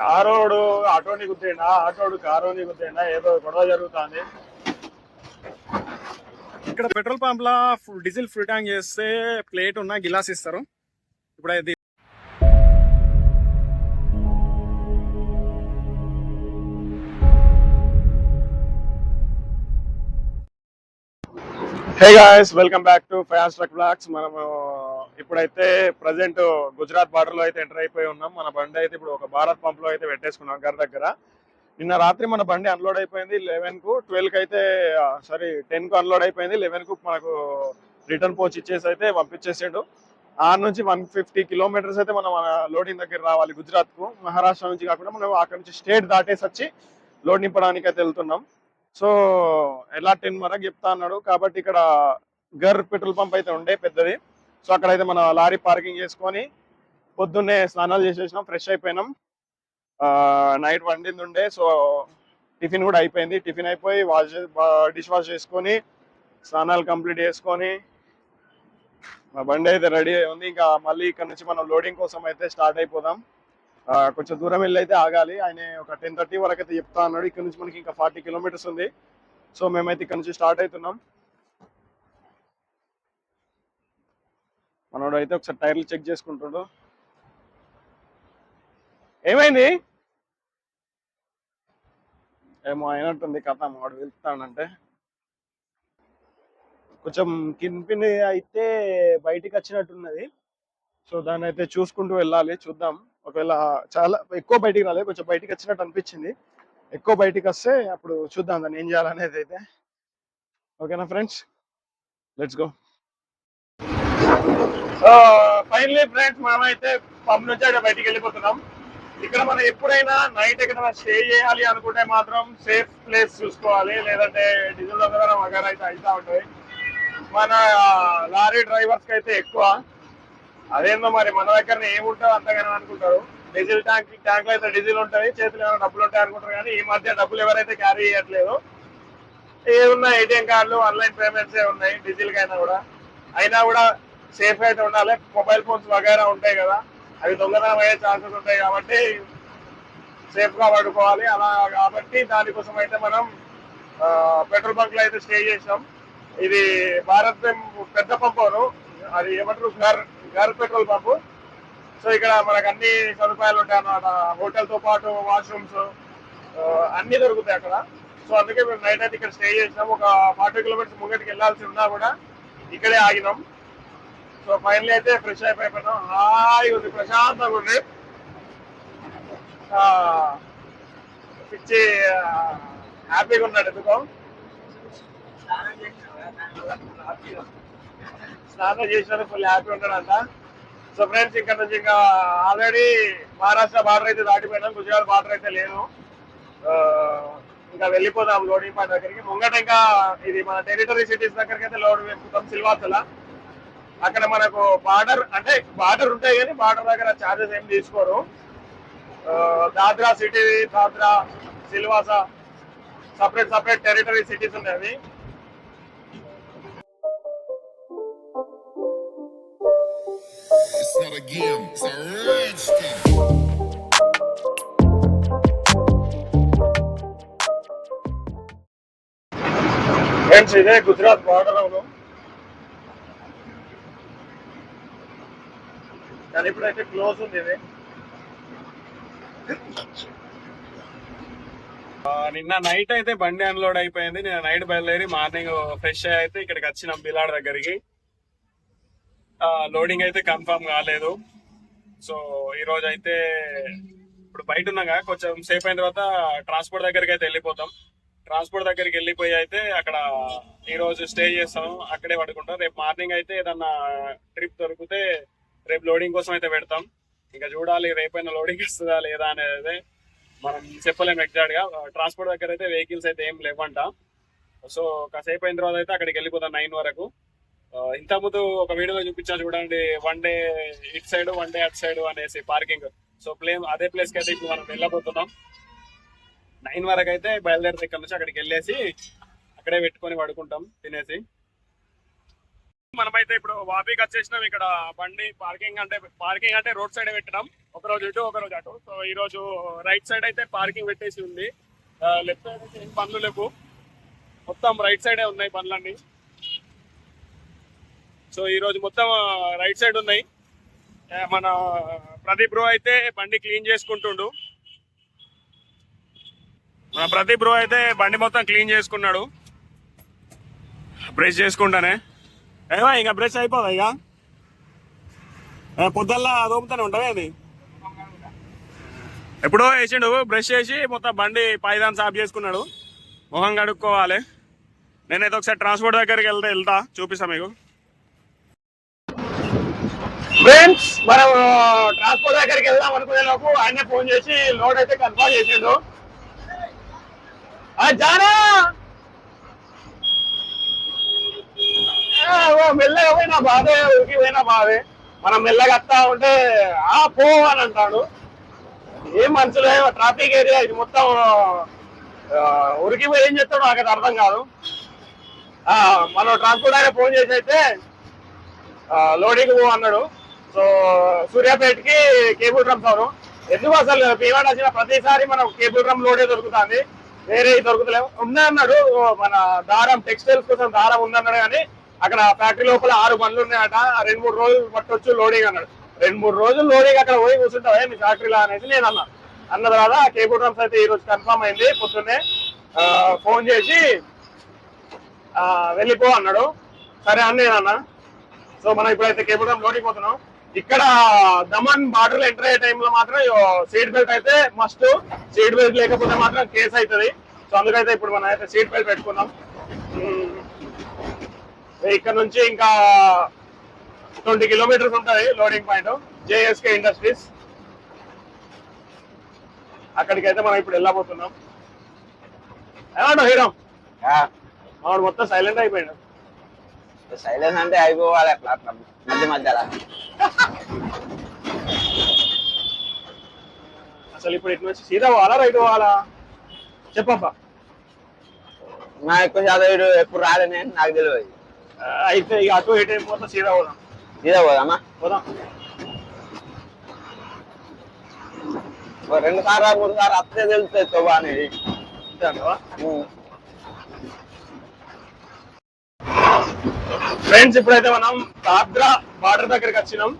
కారోడు ఆటోని గుద్దేండా ఆటోడు కారోని గుద్దేండా ఏదో గొడవ జరుగుతుంది. ఇక్కడ పెట్రోల్ పంప్ లా డీజిల్ ఫుల్ ట్యాంక్ చేస్తే ప్లేట్ ఉన్న గిలాస్ ఇస్తారు. ఇప్పుడు అది hey guys welcome back to Fayas truck vlogs మనము ఇప్పుడైతే ప్రజెంట్ గుజరాత్ బార్డర్లో అయితే ఎంటర్ అయిపోయి ఉన్నాం. మన బండి అయితే ఇప్పుడు ఒక భారత్ పంప్లో అయితే పెట్టేసుకున్నాం గారి దగ్గర. నిన్న రాత్రి మన బండి అన్లోడ్ అయిపోయింది లెవెన్కు ట్వెల్వ్కి అయితే సారీ టెన్కు అన్లోడ్ అయిపోయింది. లెవెన్కు మనకు రిటర్న్ పోచ్ ఇచ్చేసి అయితే పంపించేసాడు. ఆ నుంచి వన్ ఫిఫ్టీ కిలోమీటర్స్ అయితే మనం లోడింగ్ దగ్గర రావాలి గుజరాత్కు మహారాష్ట్ర నుంచి కాకుండా మనం అక్కడ నుంచి స్టేట్ దాటేసి వచ్చి లోడ్ నింపడానికి అయితే వెళ్తున్నాం. సో ఎలా టెన్ వరకు చెప్తా అన్నాడు. కాబట్టి ఇక్కడ గర్ పెట్రోల్ పంప్ అయితే ఉండే పెద్దది. సో అక్కడైతే మన లారీ పార్కింగ్ చేసుకొని పొద్దున్నే స్నానాలు చేసేసినాం ఫ్రెష్ అయిపోయినాం. నైట్ వండింది ఉండే సో టిఫిన్ కూడా అయిపోయింది. టిఫిన్ అయిపోయి వాష్ డిష్ వాష్ చేసుకొని స్నానాలు కంప్లీట్ చేసుకొని మా బండి అయితే రెడీ అయి ఉంది. ఇంకా మళ్ళీ ఇక్కడ నుంచి మనం లోడింగ్ కోసం అయితే స్టార్ట్ అయిపోదాం. కొంచెం దూరం వెళ్ళి అయితే ఆగాలి. ఆయన ఒక టెన్ థర్టీ వరకు అయితే చెప్తా అన్నాడు. ఇక్కడ నుంచి మనకి ఇంకా ఫార్టీ కిలోమీటర్స్ ఉంది. సో మేమైతే ఇక్కడ నుంచి స్టార్ట్ అవుతున్నాం. మనోడు అయితే ఒకసారి టైర్లు చెక్ చేసుకుంటాడు. ఏమైంది? ఏమో అయినట్టుంది కథ వాడు వెళ్తానంటే కొంచెం కింపిని అయితే బయటికి వచ్చినట్టున్నది. సో దాన్ని అయితే చూసుకుంటూ వెళ్ళాలి చూద్దాం. ఒకవేళ చాలా ఎక్కువ బయటికి రాలేదు కొంచెం బయటికి వచ్చినట్టు అనిపించింది. ఎక్కువ బయటికి వస్తే అప్పుడు చూద్దాం దాన్ని ఏం చేయాలనేది అయితే. ఓకేనా friends? Let's go. So finally friends మనమైతే పంప్ నుంచి అక్కడ బయటికి వెళ్ళిపోతున్నాం. ఇక్కడ మనం ఎప్పుడైనా నైట్ ఎక్కడ స్టే చేయాలి అనుకుంటే మాత్రం సేఫ్ ప్లేస్ చూసుకోవాలి. లేదంటే డీజిల్ దగ్గర వగేరా అయితే అవుతా ఉంటాయి. మన లారీ డ్రైవర్స్కి అయితే ఎక్కువ. అదేందో మరి మన దగ్గర ఏముంటుంది అంతగానే అనుకుంటారు. డీజిల్ ట్యాంక్ ట్యాంక్లో అయితే డీజిల్ ఉంటుంది. చేతులు ఏమైనా డబ్బులు ఉంటాయి అనుకుంటారు కానీ ఈ మధ్య డబ్బులు ఎవరైతే క్యారీ చేయట్లేదు ఏమున్నా ఏటీఎం కార్డులు ఆన్లైన్ పేమెంట్స్ ఏ ఉన్నాయి డీజిల్ కైనా కూడా. అయినా కూడా సేఫ్ అయితే ఉండాలి. మొబైల్ ఫోన్స్ వగైరా ఉంటాయి కదా. అవి దొంగతనం అయ్యే ఛాన్సెస్ ఉంటాయి కాబట్టి సేఫ్గా పడుకోవాలి అలా కాబట్టి దానికోసం అయితే మనం పెట్రోల్ బంక్లో అయితే స్టే చేసాం ఇది భారత్ పెద్ద పంపును అది ఏమంటారు? గర్ గర్ పెట్రోల్ పంపు. సో ఇక్కడ మనకు అన్ని సదుపాయాలు ఉంటాయి అన్నమాట. హోటల్తో పాటు వాష్రూమ్స్ అన్ని దొరుకుతాయి అక్కడ. సో అందుకే మేము నైట్ అయితే ఇక్కడ స్టే చేసినాం ఒక ఫార్టీ కిలోమీటర్స్ ముంగటికి వెళ్ళాల్సి ఉన్నా కూడా ఇక్కడే ఆగినాం. సో ఫైనల్ అయితే ఫ్రెష్ అయిపోయిపోయినాం. హాయి ఉంది ప్రశాంతంగా ఉంది. పిచ్చి హ్యాపీగా ఉన్నాడు ఎందుకో. స్నానం చేసిన ఫుల్ హ్యాపీ ఉంటాడంట సో ఫ్రెండ్స్ ఇక్కడ నుంచి ఇంకా ఆల్రెడీ మహారాష్ట్ర బార్డర్ అయితే దాటిపోయినాం. గుజరాత్ బార్డర్ అయితే లేదు ఇంకా వెళ్ళిపోదాం లోడింగ్ పాయింట్ దగ్గరికి. ముంగట ఇంకా ఇది మన టెరిటరీ సిటీస్ దగ్గరికి అయితే లోడ్ వేసుకుంటాం సిల్వాసలా అక్కడ మనకు బార్డర్ అంటే బార్డర్ ఉంటాయి కానీ బార్డర్ దగ్గర చార్జెస్ ఏం తీసుకోరు. Dadra city Dadra Silvassa separate separate territory cities ఉన్నాయి అవి. It's not a game, it's a rich thing. Friends ఇదే గుజరాత్ బార్డర్ అవును. కానీ ఇప్పుడైతే క్లోజ్ ఉంది ఇది నిన్న నైట్ అయితే బండి అన్లోడ్ అయిపోయింది. నేను నైట్ బయలుదేరి మార్నింగ్ ఫ్రెష్ అయ్యి అయితే ఇక్కడికి వచ్చినాం బిలాడ్ దగ్గరికి. లోడింగ్ అయితే కన్ఫర్మ్ కాలేదు. సో ఈ అయితే ఇప్పుడు బయట ఉన్నాగా కొంచెం సేఫ్ అయిన తర్వాత ట్రాన్స్పోర్ట్ దగ్గరికి అయితే వెళ్ళిపోతాం. ట్రాన్స్పోర్ట్ దగ్గరికి వెళ్ళిపోయి అయితే అక్కడ ఈ రోజు స్టే చేస్తాం. అక్కడే పడుకుంటాం. రేపు మార్నింగ్ అయితే ఏదన్నా ట్రిప్ దొరికితే రేపు లోడింగ్ కోసం అయితే పెడతాం. ఇంకా చూడాలి రేపైనా లోడింగ్ వస్తుందా లేదా అనేది మనం చెప్పలేము ఎగ్జాక్ట్గా. ట్రాన్స్పోర్ట్ దగ్గర అయితే వెహికల్స్ అయితే ఏం లేవంట. సో కాసేపు అయిన తర్వాత అయితే అక్కడికి వెళ్ళిపోతాం నైన్ వరకు. ఆ, ఇంత ముందు ఒక వీడియోలో చూపించాను చూడండి one day it side one day at side అనేసి పార్కింగ్ సో ప్లేమ్ అదే ప్లేస్కి అయితే ఇప్పుడు మనం వెళ్ళబోతున్నాం. నైన్ వరకు అయితే బయలుదేరితే ఇక్కడ నుంచి అక్కడికి వెళ్ళేసి అక్కడే పెట్టుకొని పడుకుంటాం తినేసి. మనమైతే ఇప్పుడు వాపీకి వచ్చేసినాం. ఇక్కడ బండి పార్కింగ్ అంటే పార్కింగ్ అంటే రోడ్ సైడ్ పెట్టినాం. ఒక రోజు ఇటు ఒక రోజు అటు. సో ఈ రోజు రైట్ సైడ్ అయితే పార్కింగ్ పెట్టేసి ఉంది. లెఫ్ట్ సైడ్ అయితే ఏం పనులు లేవు. మొత్తం రైట్ సైడే ఉన్నాయి పనులన్నీ. సో ఈ రోజు మొత్తం రైట్ సైడ్ ఉన్నాయి. మన ప్రదీప్ బ్రో అయితే బండి క్లీన్ చేసుకుంటుండు. మన ప్రదీప్ బ్రో అయితే బండి మొత్తం క్లీన్ చేసుకున్నాడు. బ్రష్ చేసుకుంటానే. ఏమో ఇంకా బ్రష్ అయిపోదా ఇక? ఏ, పొద్దుల్లా ఉంటావే అది ఎప్పుడో వేసిండు బ్రష్ చేసి మొత్తం బండి పైదాన్ సాఫ్ చేసుకున్నాడు. మొహం కడుక్కోవాలి. నేనైతే ఒకసారి ట్రాన్స్పోర్ట్ దగ్గరికి వెళ్తే వెళ్తా చూపిస్తా మీకు. ఫ్రెండ్స్ మనం ట్రాన్స్పోర్ట్ దగ్గరికి వెళ్దాం అనుకునే లోపు ఆయనే ఫోన్ చేసి లోడ్ అయితే కన్ఫర్మ్ చేసిండు. జానా ఆ, ఓ మెల్లగా పోయినా బాధే ఉరికి పోయినా బాధే. మనం మెల్లగా వస్తా ఉంటే ఆ పో అని అంటాడు. ఏం మనుషులే ట్రాఫిక్ ఏరియా ఇది మొత్తం ఉరికిపోయి ఉరికి పోయి ఏం చేస్తాడో నాకు అర్థం కాదు. ఆ, మనం ట్రాన్స్పోర్ట్ ఆయన ఫోన్ చేసి అయితే లోడింగ్ పో అన్నాడు. సో సూర్యాపేటకి కేబుల్ డ్రమ్స్ అవును ఎందుకు అసలు పేమెంట్ వచ్చిన ప్రతిసారి మనం కేబుల్ డ్రమ్ లోడే దొరుకుతుంది. వేరే దొరుకుతలేవు. ఉన్నాయన్నాడు మన దారం టెక్స్టైల్స్ కోసం దారం ఉందన్నాడు కానీ అక్కడ ఫ్యాక్టరీ లోపల ఆరు బండ్లు ఉన్నాయట. రెండు మూడు రోజులు పట్టొచ్చు లోడింగ్ అన్నాడు. రెండు మూడు రోజులు లోడింగ్ అక్కడ పోయి కూర్చుంటావే. మీ ఫ్యాక్టరీలో అనేసి నేను అన్నా. అన్న తర్వాత కేబుల్ డ్రమ్స్ అయితే ఈ రోజు కన్ఫర్మ్ అయింది. పొద్దున్నే ఫోన్ చేసి వెళ్ళిపో అన్నాడు. సరే అని నేను అన్నా. సో మనం ఇప్పుడైతే కేబుల్ డ్రమ్ లోడింగ్ పోతున్నాం. ఇక్కడ దమన్ బార్డర్ ఎంటర్ అయ్యే టైంలో మాత్రం సీట్ బెల్ట్ అయితే మస్ట్ సీట్ బెల్ట్ లేకపోతే మాత్రం కేసు అవుతుంది. సో అందుకైతే ఇప్పుడు మనం అయితే సీట్ బెల్ట్ పెట్టుకున్నాం. ఇక్కడ నుంచి ఇంకా ట్వంటీ కిలోమీటర్స్ ఉంటుంది లోడింగ్ పాయింట్. జేఎస్కే ఇండస్ట్రీస్ అక్కడికి అయితే మనం ఇప్పుడు వెళ్ళబోతున్నాం. ఏమంటావు హీరో? వాడు మొత్తం సైలెంట్ అయిపోయాడు. సైలెన్స్ అంటే అయిపోవాలి అట్లా అట్లా. మధ్య మధ్యలో. అసలు ఇప్పుడు ఇటు నుంచి సీదా పోవాలా రైట్ పోవాలా? చెప్పబ్బా. నా ఎక్కువ శాతం వీడు ఎప్పుడు రాలే నేను నాకు తెలియదు. అయితే ఇక అటు ఇటు అయిపోతే సీదా పోదాం. ఇదే పోదామా? పోదాం. రెండు సార్లు మూడు సార్లు అత్తే అనేది అంతే అంటావా ఉమ్. ఫ్రెండ్స్ ఇప్పుడైతే మనం దాద్రా బార్డర్ దగ్గరికి వచ్చినాం.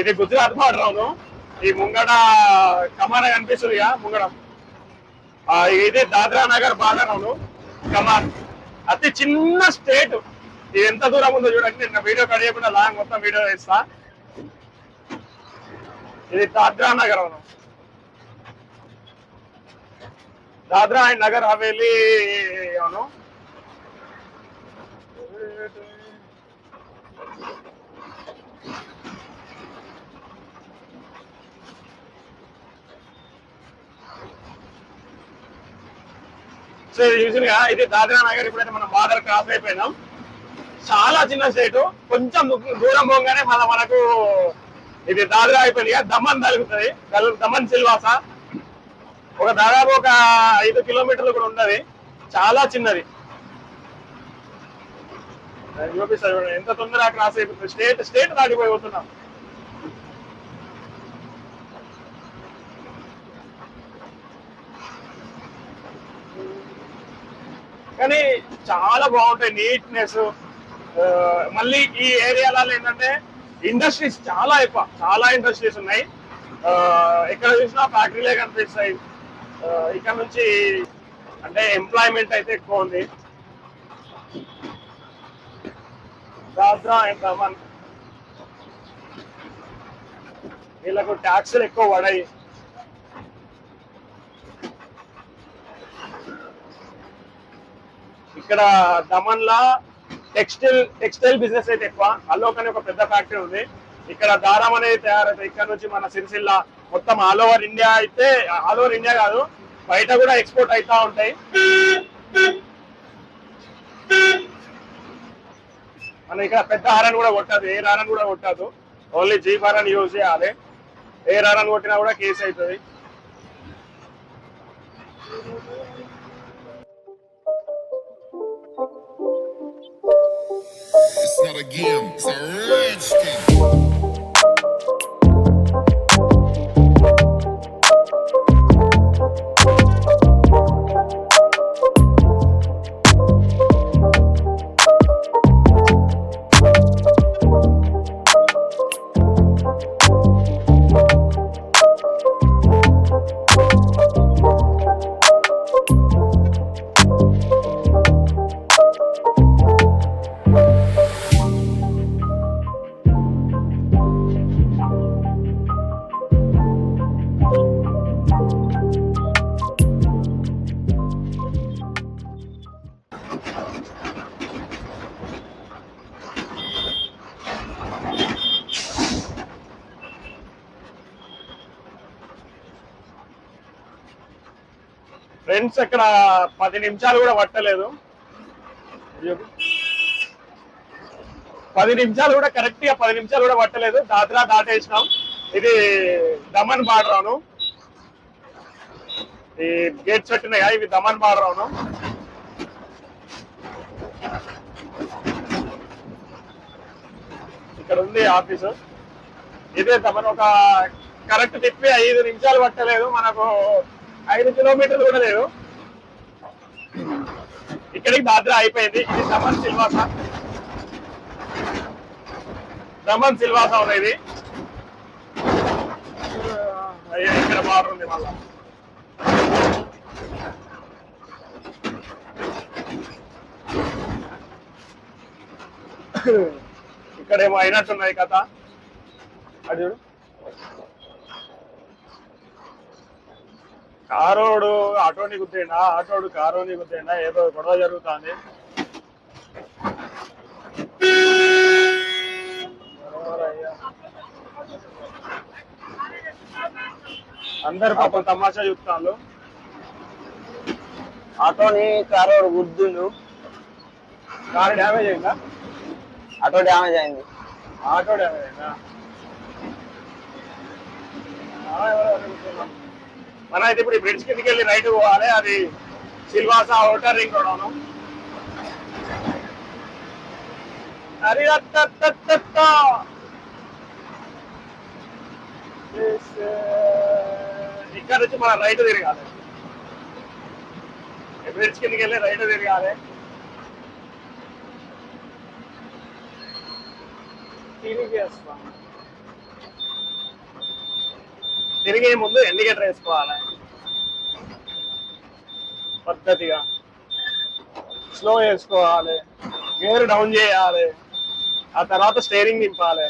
ఇది గుజరాత్ బార్డర్ అవును. ఈ ముంగడ కమాన కనిపిస్తుంది ముంగడ. ఇది దాద్రా నగర్ బార్డర్ అవును. కమాన్. అతి చిన్న స్టేట్. ఇది ఎంత దూరం ఉందో చూడండి. నిన్న వీడియో కడియకుండా లాంగ్ మొత్తం వీడియో వేస్తా ఇది దాద్రా నగర్. అవును దాద్రా అండ్ నగర్ హవేలీ అవును సో ఇది చూసినగా ఇది దాద్రా నగర్ ఇప్పుడైతే మనం బార్డర్ క్రాస్ అయిపోయినాం. చాలా చిన్న స్టేట్ కొంచెం దూరం పోగానే మన మనకు ఇది దాదాపు అయిపోయింది ఇక దమన్ తగులుతుంది దమన్ సిల్వాస. ఒక దాదాపు ఒక ఐదు కిలోమీటర్లు కూడా ఉన్నది. చాలా చిన్నది. చూపిస్తా చూడండి ఎంత తొందరగా క్రాస్ అయిపోతుంది స్టేట్ స్టేట్ దాటిపోతున్నాం కానీ చాలా బాగుంటాయి. నీట్నెస్ మళ్ళీ ఈ ఏరియాలలో ఏంటంటే ఇండస్ట్రీస్ చాలా ఎక్కువ చాలా ఇండస్ట్రీస్ ఉన్నాయి. ఎక్కడ చూసినా ఫ్యాక్టరీలే కనిపిస్తాయి. ఇక్కడ నుంచి అంటే ఎంప్లాయ్మెంట్ అయితే ఎక్కువ ఉంది. దాద్రా అండ్ దమన్ వీళ్ళకు ట్యాక్సులు ఎక్కువ పడాయి. ఇక్కడ దమన్లా టెక్స్టైల్ టెక్స్టైల్ బిజినెస్ అయితే ఎక్కువ. ఆలోక్ అనే ఒక పెద్ద ఫ్యాక్టరీ ఉంది. ఇక్కడ దారం అనేది తయారైతే ఇక్కడ నుంచి మన సిరిసిల్ల మొత్తం ఆల్ ఓవర్ ఇండియా అయితే ఆల్ ఓవర్ ఇండియా కాదు బయట కూడా ఎక్స్పోర్ట్ అవుతా ఉంటాయి. మన ఇక్కడ పెద్ద హారన్ కూడా కొట్టదు. ఏ హారన్ కూడా కొట్టదు. ఓన్లీ జీప్ హారన్ యూజ్ చేయాలి. ఏ హారన్ కొట్టినా కూడా కేసు అవుతుంది. again. It's a redskin. Friends ఇక్కడ పది నిమిషాలు కూడా పట్టలేదు. పది నిమిషాలు కూడా కరెక్ట్గా పది నిమిషాలు కూడా పట్టలేదు. దాద్రా దాటేసినాం. ఇది దమన్ బార్డర్ అవును ఈ గేట్స్ పెట్టినాయా ఇవి దమన్ బార్డర్ అవును ఇక్కడ ఉంది ఆఫీసు. ఇదే దమన్. ఒక కరెక్ట్ తిప్పి ఐదు నిమిషాలు పట్టలేదు. మనకు ఐదు కిలోమీటర్లు కూడా లేదు. ఇక్కడికి దాద్రా అయిపోయింది. ఇది దమన్ సిల్వాస. దమన్ సిల్వాస ఉన్నది. ఇది ఇక్కడ బార్డర్ ఉంది మళ్ళా. ఇక్కడేమో అయినట్టున్నాయి కథ. అది చూడు. కారోడు ఆటోని గుద్దేండా ఆటోడు కారోని గుద్దేండా ఏదో గొడవ జరుగుతుంది. అందరు పాపం తమాషా చూస్తాను ఆటోని కారోడు గుద్దుండు. కారు డ్యామేజ్ అయిందా? ఆటో డ్యామేజ్ అయింది. ఆటో డ్యామేజ్ అయిందా. మనం అయితే ఇప్పుడు బ్రిడ్జ్ కిందకి వెళ్ళి రైట్ పోవాలి. అది సిల్వాసా అవుటర్ రింగ్ రోడ్ అవును అరే ఇక్కడ నుంచి మనం రైట్ తిరగాలి. బ్రిడ్జ్ కిందకి వెళ్ళి రైట్ తిరగాలి. తిరిగి వస్తాను తిరిగే ముందు ఇండికేటర్ వేసుకోవాలి. పద్ధతిగా. స్లో వేసుకోవాలి. గేర్ డౌన్ చేయాలి. ఆ తర్వాత స్టేరింగ్ నింపాలి.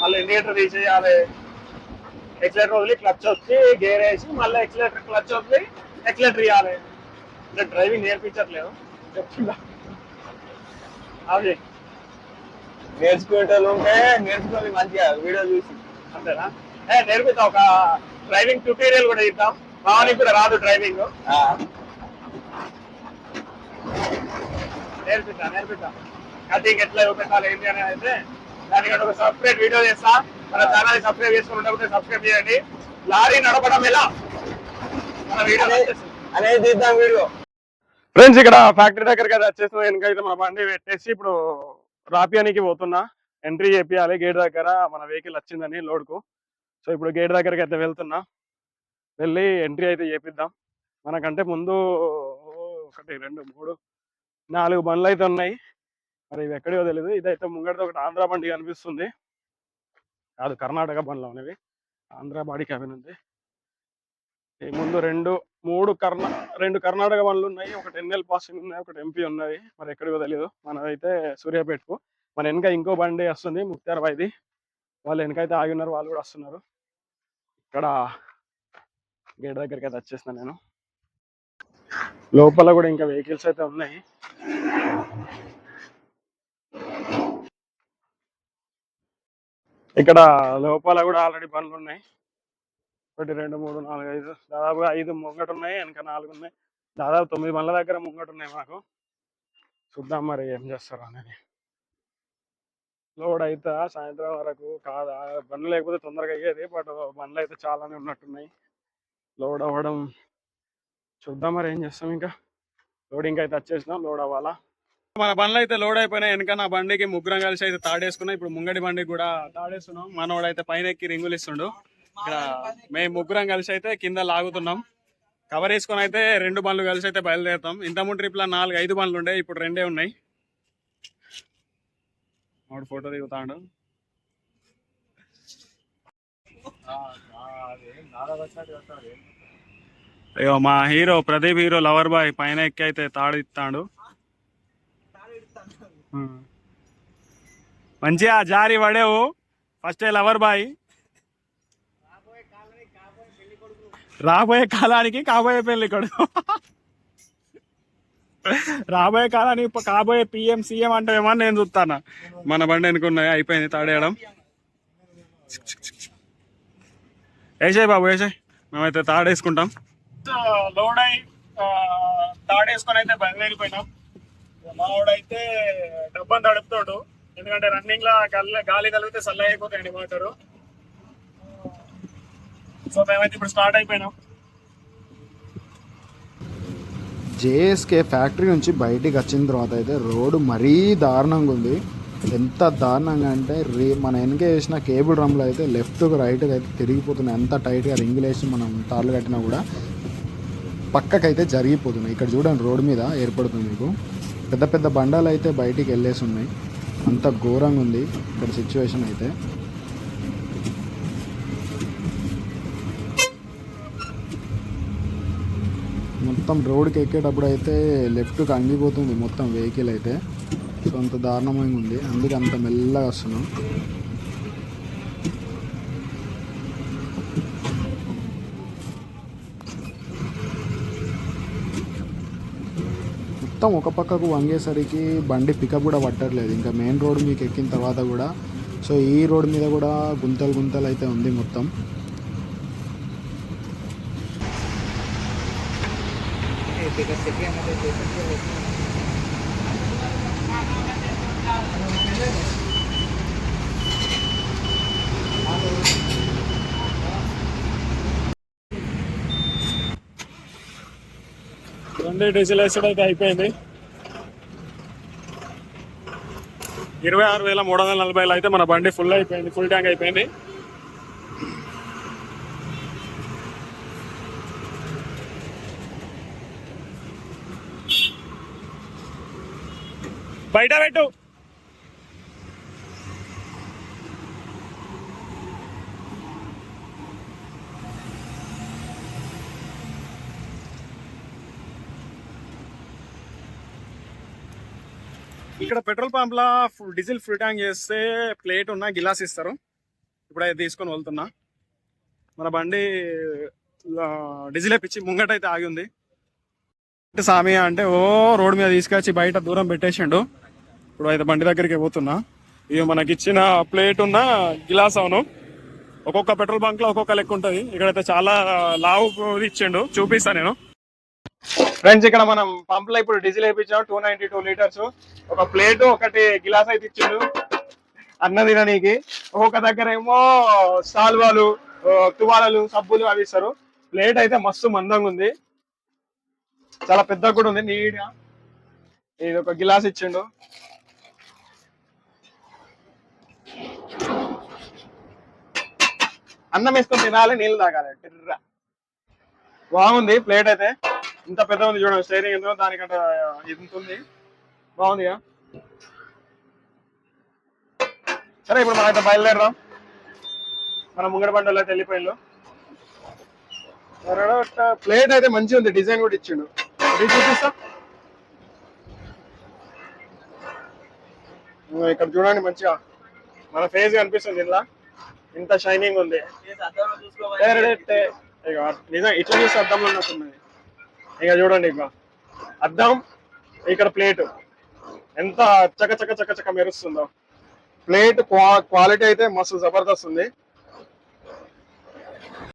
మళ్ళీ ఇండికేటర్ తీసేయాలి ఎక్సలేటర్ వదిలి క్లచ్ వచ్చి గేర్ వేసి మళ్ళీ ఎక్సలేటర్ క్లచ్ వదిలి ఎక్సలేటర్ ఇవ్వాలి అంటే డ్రైవింగ్ నేర్పించట్లేదు. చెప్తుందా అది నేర్చుకునేటోళ్ళు ఉంటే నేర్చుకోవాలి మంచిగా వీడియో చూసి. అంతేనా? ఏ నేర్పిద్దాం ఒక డ్రైవింగ్ ట్యూటోరియల్ కూడా ఇద్దాం మామూలుగా కూడా రాదు డ్రైవింగ్. ఆ, నేర్పిద్దాం నేర్పిద్దాం కటింగ్ ఎట్లా చూపెట్టాలి ఏంటి అని అయితే దానికంటే ఒక సపరేట్ వీడియో చేస్తా. మన ఛానల్ సబ్స్క్రైబ్ చేసుకుని ఉండకపోతే సబ్స్క్రైబ్ చేయండి. లారీ నడపడం ఎలా? మన వీడియో అనే- అనేది తీద్దాం వీడియో. ఫ్రెండ్స్ ఇక్కడ ఫ్యాక్టరీ దగ్గరికి అయితే వచ్చేసిన వెనకైతే మన బండి పెట్టేసి ఇప్పుడు రాపియానికి పోతున్నా ఎంట్రీ చేపియాలి. గేట్ దగ్గర మన వెహికల్ వచ్చిందని లోడ్కు. సో ఇప్పుడు గేట్ దగ్గరికి అయితే వెళ్తున్నా. వెళ్ళి ఎంట్రీ అయితే చేపిద్దాం. మనకంటే ముందు ఒకటి రెండు మూడు నాలుగు బండ్లు అయితే ఉన్నాయి. మరి ఇవి ఎక్కడో తెలియదు ఇదైతే ముంగడితో ఒకటి ఆంధ్ర బండి కనిపిస్తుంది. కాదు కర్ణాటక బండ్లు అనేవి ఆంధ్ర బాడీ క్యాబిన్ ఉంది. ముందు రెండు మూడు కర్ణా రెండు కర్ణాటక బండ్లు ఉన్నాయి ఒకటి ఎన్ఎల్ పాసింగ్ ఉన్నాయి ఒకటి ఎంపీ ఉన్నది. మరి ఎక్కడికో తెలియదు మనదైతే సూర్యాపేటకు. మన వెనక ఇంకో బండి వస్తుంది ముక్తార్ బాయ్ది వాళ్ళు వెనకైతే ఆగి ఉన్నారు వాళ్ళు కూడా వస్తున్నారు. ఇక్కడ గేట్ దగ్గరికి అయితే వచ్చేసిన నేను. లోపల కూడా ఇంకా వెహికల్స్ అయితే ఉన్నాయి. ఇక్కడ లోపల కూడా ఆల్రెడీ బండ్లు ఉన్నాయి. ఒకటి రెండు మూడు నాలుగు ఐదు దాదాపుగా ఐదు ముంగట ఉన్నాయి వెనక నాలుగు ఉన్నాయి దాదాపు తొమ్మిది బండ్ల దగ్గర ముంగట ఉన్నాయి మాకు. చూద్దాం మరి ఏం చేస్తారు అనేది. లోడ్ అయితే సాయంత్రం వరకు కాదా? బండ్లు లేకపోతే తొందరగా అయ్యేది బట్ బండ్లు అయితే చాలానే ఉన్నట్టున్నాయి. లోడ్ అవ్వడం చూద్దాం మరి ఏం చేస్తాం ఇంకా. లోడింగ్ అయితే వచ్చేసినాం లోడ్ అవ్వాలా? మన బండ్లు అయితే లోడ్ అయిపోయినాయి వెనక నా బండికి ముగ్గురం కలిసి అయితే తాడేసుకున్నాం. ఇప్పుడు ముంగడి బండికి కూడా తాడేస్తున్నాం. మనోడు అయితే పైన ఎక్కి రింగులు ఇస్తుండు. ఇక్కడ మేము ముగ్గురం కలిసి అయితే కింద లాగుతున్నాం. కవర్ వేసుకొని అయితే రెండు బండ్లు కలిసి అయితే బయలుదేరుతాం. ఇంత ముందు ట్రిప్లో నాలుగు ఐదు బండ్లు ఉండే ఇప్పుడు రెండే ఉన్నాయి. వాడు ఫోటో దిగుతాడు. అయ్యో మా hero Pradeep hero lover boy పైన ఎక్కి అయితే తాడు ఇస్తాడు. మంచిగా జారి పడేవు. First lover boy. రాబోయే కాలానికి కాబోయే పెళ్ళి కొడుకు. రాబోయే కాలానికి కాబోయే పిఎం సీఎం అంటే ఏమో నేను చూస్తాను మన బండి అనుకున్నాయి అయిపోయింది తాడేయడం. వేసాయి బాబు వేసాయి మేమైతే తాడేసుకుంటాం. లోడ్ అయి తాడేసుకొని అయితే బయలుదేరిపోయినాం. మావాడైతే డబ్బాని తడుపుతాడు. ఎందుకంటే రన్నింగ్లో గాలి గాలి కలిగితే చల్ల అయిపోతాయండి వాటరు. సో మేమైతే ఇప్పుడు స్టార్ట్ అయిపోయినాం. జేఎస్కే ఫ్యాక్టరీ నుంచి బయటికి వచ్చిన తర్వాత అయితే రోడ్డు మరీ దారుణంగా ఉంది. ఎంత దారుణంగా అంటే రే మన వెనక వేసిన కేబుల్ రమ్లో అయితే లెఫ్ట్కి రైట్కి అయితే తిరిగిపోతున్నాయి. ఎంత టైట్గా రింగులు వేసి మనం తాళ్ళు కట్టినా కూడా పక్కకైతే జరిగిపోతున్నాయి. ఇక్కడ చూడండి రోడ్డు మీద ఏర్పడుతుంది మీకు. పెద్ద పెద్ద బండాలు అయితే బయటికి వెళ్ళేసి ఉన్నాయి. అంత ఘోరంగా ఉంది ఇక్కడ సిచ్యువేషన్ అయితే. మొత్తం రోడ్కి ఎక్కేటప్పుడు అయితే లెఫ్ట్కి అంగిపోతుంది మొత్తం వెహికల్ అయితే. సో అంత దారుణంగా ఉంది. అందుకే అంత మెల్లగా వస్తున్నాం. మొత్తం ఒక పక్కకు వంగేసరికి బండి పికప్ కూడా పట్టట్లేదు. ఇంకా మెయిన్ రోడ్ మీకు ఎక్కిన తర్వాత కూడా సో ఈ రోడ్ మీద కూడా గుంతలు గుంతలు అయితే ఉంది మొత్తం. రెండు డీజిల్ వేసుడు అయితే అయిపోయింది. ఇరవై ఆరు వేల మూడు వందల నలభైలో అయితే మన బండి ఫుల్ అయిపోయింది ఫుల్ ట్యాంక్ అయిపోయింది. బయట పెట్టు. ఇక్కడ పెట్రోల్ పంప్ లా ఫుల్ డీజిల్ ఫుల్ ట్యాంక్ చేస్తే ప్లేట్ ఉన్న గిలాస్ ఇస్తారు. ఇప్పుడు అయితే తీసుకొని వెళ్తున్నా. మన బండి డీజిల్ పిచ్చి ముంగట అయితే ఆగి ఉంది. సామి అంటే ఓ రోడ్ మీద తీసుకొచ్చి బయట దూరం పెట్టేసిండు. ఇప్పుడు అయితే బండి దగ్గరికి పోతున్నా. ఇవి మనకి ఇచ్చిన ప్లేట్ ఉన్న గిలాస్ అవును. ఒక్కొక్క పెట్రోల్ బంక్లో ఒక్కొక్క లెక్క ఉంటది. ఇక్కడైతే చాలా లావు ఇచ్చిండు. చూపిస్తా నేను. ఫ్రెండ్స్ ఇక్కడ మనం పంప్లో ఇప్పుడు డీజిల్ వేయించాం టూ నైన్టీ టూ లీటర్స్ ఒక ప్లేట్ ఒకటి గిలాస్ అయితే ఇచ్చిండు. అన్న తిననీకి. ఒక్కొక్క దగ్గర ఏమో సాల్వాలు తువాలలు సబ్బులు అవి ఇస్తారు. ప్లేట్ అయితే మస్తు మందంగా ఉంది. చాలా పెద్దగా కూడా ఉంది నీట్గా ఇది ఒక గిలాస్ ఇచ్చిండు. అన్నం వేసుకొని తినాలి నీళ్ళు తాగాలి. టెర్రా. బాగుంది ప్లేట్ అయితే. ఇంత పెద్ద ఉంది చూడండి స్టైరింగ్ ఎంత దానికంటే ఎంత ఉంది. బాగుందిగా సరే ఇప్పుడు మనం అయితే బయలుదేరదాం. మన ముంగడ బండలో అయితే వెళ్ళిపోయిండు ప్లేట్ అయితే మంచిగా ఉంది డిజైన్ కూడా ఇచ్చిండు. చూపిస్తా. ఇక్కడ చూడండి మంచిగా. మన ఫేస్ కనిపిస్తుంది ఇలా. ఇంత షైనింగ్ ఉంది. నిజం ఇట్లా చూసి అద్దంలో ఉన్నట్టున్నది ఇక చూడండి ఇక అద్దం ఇక్కడ ప్లేట్. ఎంత చక చక చక చక మెరుస్తుందో. ప్లేట్ క్వాలిటీ అయితే మస్తు జబర్దస్త్ ఉంది.